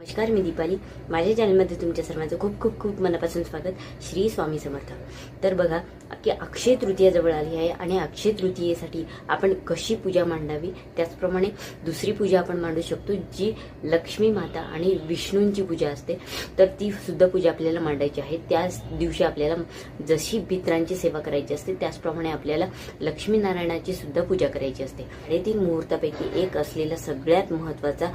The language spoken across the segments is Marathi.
नमस्कार मी दीपाली. माझ्या चॅनलमध्ये तुमच्या सर्वांचं खूप खूप खूप मनापासून स्वागत. श्री स्वामी समर्थ. तर बघा की अक्षय तृतीया जवळ आली आहे आणि अक्षय तृतीयेसाठी आपण कशी पूजा मांडावी? त्याचप्रमाणे दुसरी पूजा आपण मांडू शकतो जी लक्ष्मी माता आणि विष्णूंची पूजा असते. तर ती सुद्धा पूजा आपल्याला मांडायची आहे. त्याच दिवशी आपल्याला जशी पित्रांची सेवा करायची असते त्याचप्रमाणे आपल्याला लक्ष्मीनारायणाची सुद्धा पूजा करायची असते. आणि ती मुहूर्तापैकी एक असलेला सगळ्यात महत्त्वाचा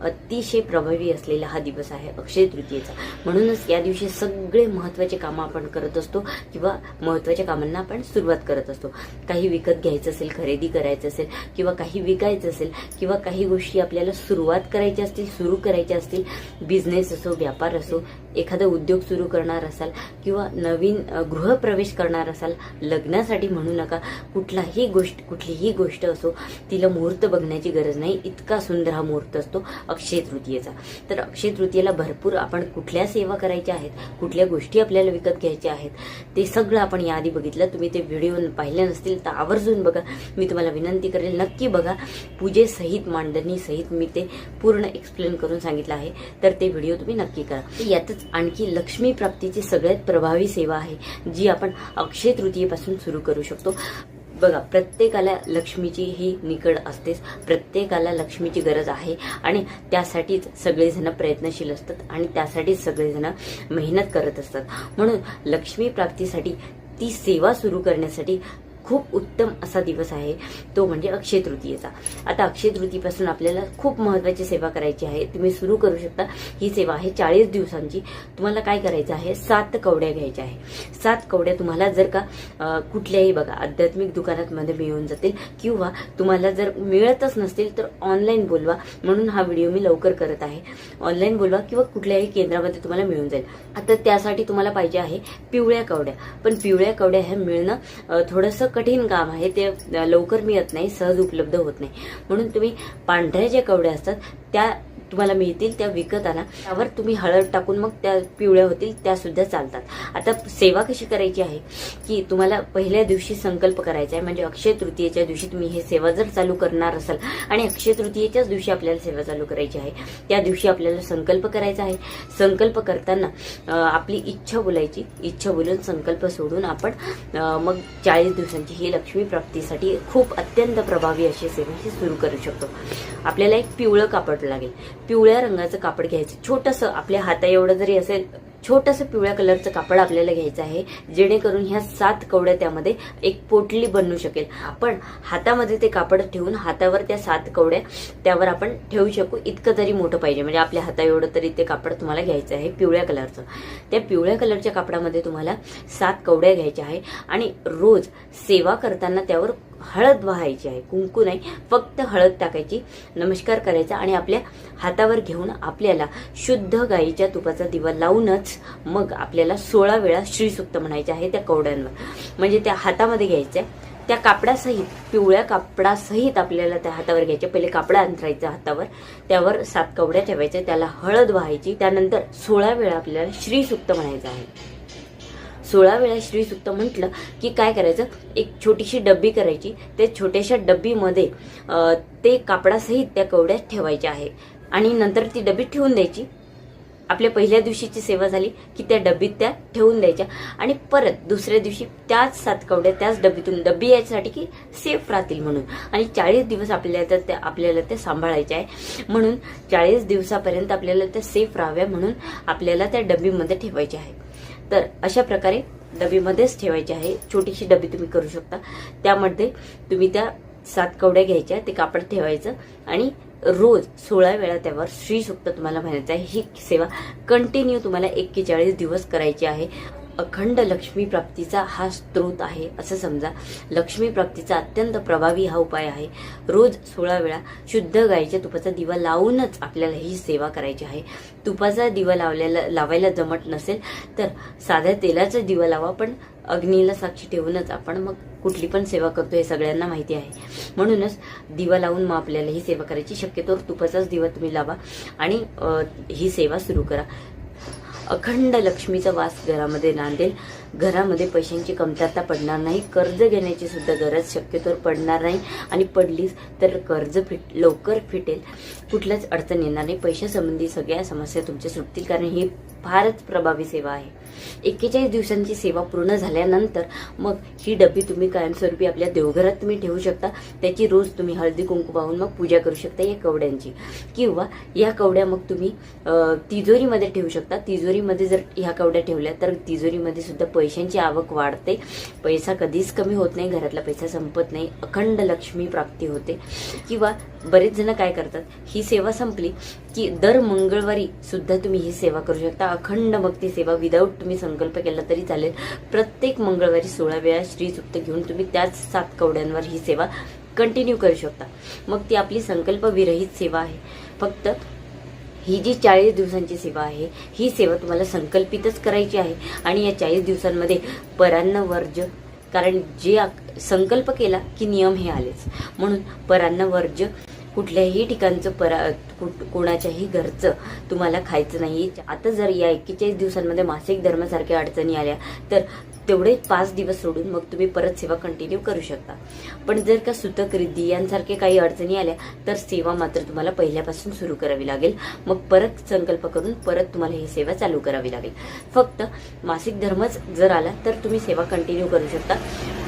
अतिशय प्रभावी असलेला हा दिवस आहे अक्षय तृतीयेचा. म्हणूनच या दिवशी सगळे महत्त्वाचे कामं आपण करत असतो किंवा महत्त्वाच्या कामांना आपण सुरुवात करत असतो. काही विकत घ्यायचं असेल खरेदी करायचं असेल किंवा काही विकायचं असेल किंवा काही गोष्टी आपल्याला सुरुवात करायच्या असतील सुरू करायच्या असतील बिझनेस असो व्यापार असो एखादा उद्योग सुरू करणार असाल किंवा नवीन गृहप्रवेश करणार असाल लग्नासाठी म्हणू नका कुठलाही गोष्ट कुठलीही गोष्ट असो तिला मुहूर्त बघण्याची गरज नाही. इतका सुंदर हा मुहूर्त असतो अक्षय तृतीयेचा. तर अक्षय तृतीयेला भरपूर आपण कुठल्या सेवा करायच्या आहेत कुठल्या गोष्टी आपल्याला विकत घ्यायच्या आहेत ते सगळं आपण याआधी बघितलं. तुम्ही ते व्हिडिओ पाहिले नसतील तर आवर्जून बघा. मी तुम्हाला विनंती करेल नक्की बघा. पूजेसहित मांडणीसहित मी ते पूर्ण एक्सप्लेन करून सांगितलं आहे. तर ते व्हिडिओ तुम्ही नक्की करा. यातच आणखी लक्ष्मी प्राप्तीची सगळ्यात प्रभावी सेवा आहे जी आपण अक्षय तृतीयेपासून सुरू करू शकतो. बघा प्रत्येकाला लक्ष्मीची ही निकड असतेच प्रत्येकाला लक्ष्मीची गरज आहे आणि त्यासाठीच सगळेजण प्रयत्नशील असतात आणि त्यासाठीच सगळेजण मेहनत करत असतात. म्हणून लक्ष्मी प्राप्तीसाठी ती सेवा सुरू करण्यासाठी खूप उत्तम असा दिवस आहे. तो म्हणजे अक्षय तृतीयेचा. आता अक्षय तृतीपासून आपल्याला खूप महत्वाची सेवा करायची आहे. तुम्ही सुरू करू शकता ही सेवा आहे चाळीस दिवसांची. तुम्हाला काय करायचं आहे? सात कवड्या घ्यायच्या आहे. सात कवड्या तुम्हाला जर का कुठल्याही बघा आध्यात्मिक दुकानात मध्ये मिळून जातील किंवा तुम्हाला जर मिळतच नसतील तर ऑनलाईन बोलवा. म्हणून हा व्हिडिओ मी लवकर करत आहे. ऑनलाईन बोलवा किंवा कुठल्याही केंद्रामध्ये तुम्हाला मिळून जाईल. आता त्यासाठी तुम्हाला पाहिजे आहे पिवळ्या कवड्या. पण पिवळ्या कवड्या ह्या मिळणं थोडंसं कठीण काम आहे ते लवकर मिळत नाही सहज उपलब्ध होत नाही. म्हणून तुम्ही पांढऱ्या ज्या कवड्या असतात त्या तुम्हाला मिळतील त्या विकत आणा त्यावर तुम्ही हळद टाकून मग त्या पिवळ्या होतील त्या सुद्धा चालतात. आता सेवा कशी करायची आहे? की तुम्हाला पहिल्या दिवशी संकल्प करायचा आहे म्हणजे अक्षय तृतीयेच्या दिवशी तुम्ही हे सेवा जर चालू करणार असाल आणि अक्षय तृतीयेच्याच दिवशी आपल्याला सेवा चालू करायची आहे त्या दिवशी आपल्याला संकल्प करायचा आहे. संकल्प करताना आपली इच्छा बोलायची इच्छा बोलून संकल्प सोडून आपण मग चाळीस दिवसांची ही लक्ष्मी प्राप्तीसाठी खूप अत्यंत प्रभावी अशी सेवा ही सुरू करू शकतो. आपल्याला एक पिवळं कापड लागेल. पिवळ्या रंगाचं कापड घ्यायचं. छोटंसं आपल्या हाता एवढं जरी असेल छोटंसं पिवळ्या कलरचं कापड आपल्याला घ्यायचं आहे जेणेकरून ह्या सात कवड्या त्यामध्ये एक पोटली बनू शकेल. आपण हातामध्ये ते कापड ठेवून हातावर त्या सात कवड्या त्यावर आपण ठेवू शकू. इतकं तरी मोठं पाहिजे. म्हणजे आपल्या हाता एवढं तरी ते कापड तुम्हाला घ्यायचं आहे पिवळ्या कलरचं. त्या पिवळ्या कलरच्या कापडामध्ये तुम्हाला सात कवड्या घ्यायच्या आहे. आणि रोज सेवा करताना त्यावर हळद वाहायची आहे कुंकू नाही फक्त हळद टाकायची नमस्कार करायचा आणि आपल्या हातावर घेऊन आपल्याला शुद्ध गाईच्या तुपाचा दिवा लावूनच मग आपल्याला सोळा वेळा श्रीसुक्त म्हणायचे आहे त्या कवड्यांवर. म्हणजे त्या हातामध्ये घ्यायच्या त्या कापडासहित पिवळ्या कापडासहित आपल्याला त्या हातावर घ्यायचे. पहिले कापडा अंतरायचं हातावर त्यावर सात कवड्या ठेवायच्या त्याला हळद वाहायची त्यानंतर सोळा वेळा आपल्याला श्रीसुक्त म्हणायचं आहे. सोळा वेळा श्रीसुक्त म्हटलं की काय करायचं? एक छोटीशी डब्बी करायची. त्या छोट्याशा डब्बीमध्ये ते कापडासहित त्या कवड्यात ठेवायच्या आहे. आणि नंतर ती डबी ठेवून द्यायची. आपल्या पहिल्या दिवशीची सेवा झाली की त्या डब्बीत त्या ठेवून द्यायच्या. आणि परत दुसऱ्या दिवशी त्याच सात कवड्या त्याच डब्बीतून डब्बी यायसाठी की सेफ राहतील म्हणून. आणि चाळीस दिवस आपल्याला त्या- त्या आपल्याला त्या सांभाळायच्या आहे. म्हणून चाळीस दिवसापर्यंत आपल्याला त्या सेफ राहाव्या म्हणून आपल्याला त्या डब्बीमध्ये ठेवायच्या आहे. तर अशा प्रकारे डबीमध्येच ठेवायची आहे. छोटीशी डबी तुम्ही करू शकता. त्यामध्ये तुम्ही त्या सात कवड्या घ्यायच्या ते कापड ठेवायचं आणि रोज सोळा वेळा त्यावर श्रीसुक्त तुम्हाला म्हणायचं आहे. ही सेवा कंटिन्यू तुम्हाला एक्केचाळीस दिवस करायची आहे. अखंड लक्ष्मी प्राप्तीचा हा स्त्रोत आहे असं समजा. लक्ष्मी प्राप्तीचा अत्यंत प्रभावी हा उपाय आहे. रोज सोळा वेळा शुद्ध गाईच्या तुपाचा दिवा लावूनच आपल्याला ही सेवा करायची आहे. तुपाचा दिवा लावलेला लावायला जमत नसेल तर साध्या तेलाचा दिवा लावा पण अग्नीला साक्षी ठेवूनच आपण मग कुठली पण सेवा करतो हे सगळ्यांना माहिती आहे. म्हणूनच दिवा लावून मग आपल्याला ही सेवा करायची शक्यतो. तुपाचाच दिवा तुम्ही लावा आणि ही सेवा सुरू करा. अखंड लक्ष्मीचा वास घरामध्ये नांदेल घरामध्ये पैशांची कमतरता पडणार नाही कर्ज घेण्याची सुद्धा गरज शक्यतोवर पडणार नाही आणि पडलीच तर कर्ज फिट लवकर फिटेल. कुठल्याच अडचण येणार नाही. पैशासंबंधी सगळ्या समस्या तुमच्या सुटतील कारण ही फारच प्रभावी सेवा आहे. एक्केचाळीस दिवसांची सेवा पूर्ण झाल्यानंतर मग ही डबी तुम्ही कायमस्वरूपी आपल्या देवघरात तुम्ही ठेवू शकता. त्याची रोज तुम्ही हळदी कुंकू पाहून मग पूजा करू शकता या कवड्यांची. किंवा या कवड्या मग तुम्ही तिजोरीमध्ये ठेवू शकता. तिजोरीमध्ये जर ह्या कवड्या ठेवल्या तर तिजोरीमध्ये सुद्धा पैशांची आवक वाढते. पैसा कधीच कमी होत नाही घरातला पैसा संपत नाही. अखंड लक्ष्मी प्राप्ती होते. किंवा बरेच जण काय करतात ही सेवा संपली की दर मंगळवारी सुद्धा तुम्ही ही सेवा करू शकता. अखंड भक्ती सेवा विदाऊट तुम्ही संकल्प केला तरी चालेल. प्रत्येक मंगळवारी सोळा वेळा श्रीसुक्त घेऊन तुम्ही त्याच सात कवड्यांवर ही सेवा कंटिन्यू करू शकता. मग ती आपली संकल्प विरहित सेवा आहे. फक्त ही जी चाळीस दिवसांची सेवा आहे ही सेवा तुम्हाला संकल्पितच करायची आहे. आणि या चाळीस दिवसांमध्ये परान्न वर्ज कारण जे संकल्प केला की नियम हे आलेच. म्हणून परान्न वर्ज कुठल्याही ठिकाणचं परा कोणाच्याही घरचं तुम्हाला खायचं नाही. आता जर या एक्केचाळीस दिवसांमध्ये मासिक धर्मासारख्या अडचणी आल्या तर तेवढे पाच दिवस सोडून मग तुम्ही परत सेवा कंटिन्यू करू शकता. पण जर का सुतक रिद्धी यांसारखे काही अडचणी आल्या तर सेवा मात्र तुम्हाला पहिल्यापासून सुरू करावी लागेल. मग परत संकल्प करून परत तुम्हाला ही सेवा चालू करावी लागेल. फक्त मासिक धर्मच जर आला तर तुम्ही सेवा कंटिन्यू करू शकता.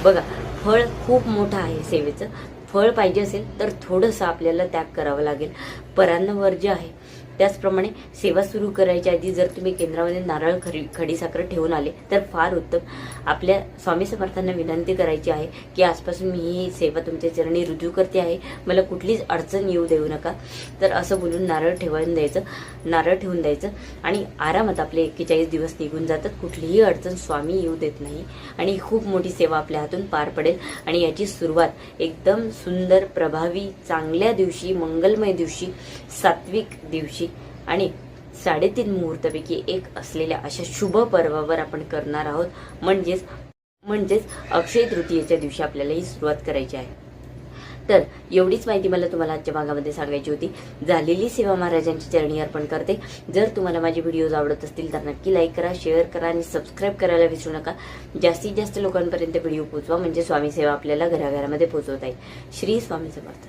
बघा फळ खूप मोठं आहे सेवेचं. फळ पाहिजे असेल तर थोडंसं आपल्याला त्याग करावं लागेल. परांवर जे आहे त्याचप्रमाणे सेवा सुरू करायच्या आधी जर तुम्ही केंद्रामध्ये नारळ खरी खडीसाखर ठेवून आले तर फार उत्तम. आपल्या स्वामी समर्थांना विनंती करायची आहे की आजपासून मी ही सेवा तुमच्या चरणी रुजू करते आहे. मला कुठलीच अडचण येऊ देऊ नका. तर असं बोलून नारळ ठेवून द्यायचं. नारळ ठेवून द्यायचं. आणि आरामात आपले एक्केचाळीस दिवस निघून जातात. कुठलीही अडचण स्वामी येऊ देत नाही. आणि खूप मोठी सेवा आपल्या हातून पार पडेल. आणि याची सुरुवात एकदम सुंदर प्रभावी चांगल्या दिवशी मंगलमय दिवशी सात्विक दिवशी आणि साडेतीन मुहूर्तापैकी एक असलेल्या अशा शुभ पर्वावर आपण करणार आहोत. म्हणजेच म्हणजेच अक्षय तृतीयेच्या दिवशी आपल्याला ही सुरुवात करायची आहे. तर एवढीच माहिती मला तुम्हाला आजच्या भागामध्ये सांगायची होती. झालेली सेवा महाराजांची चरणी अर्पण करते. जर तुम्हाला माझे व्हिडिओज आवडत असतील तर नक्की लाईक करा शेअर करा आणि सबस्क्राईब करायला विसरू नका. जास्तीत जास्त लोकांपर्यंत व्हिडिओ पोचवा म्हणजे स्वामी सेवा आपल्याला घराघरामध्ये पोहोचवता येईल श्री स्वामी समर्थ.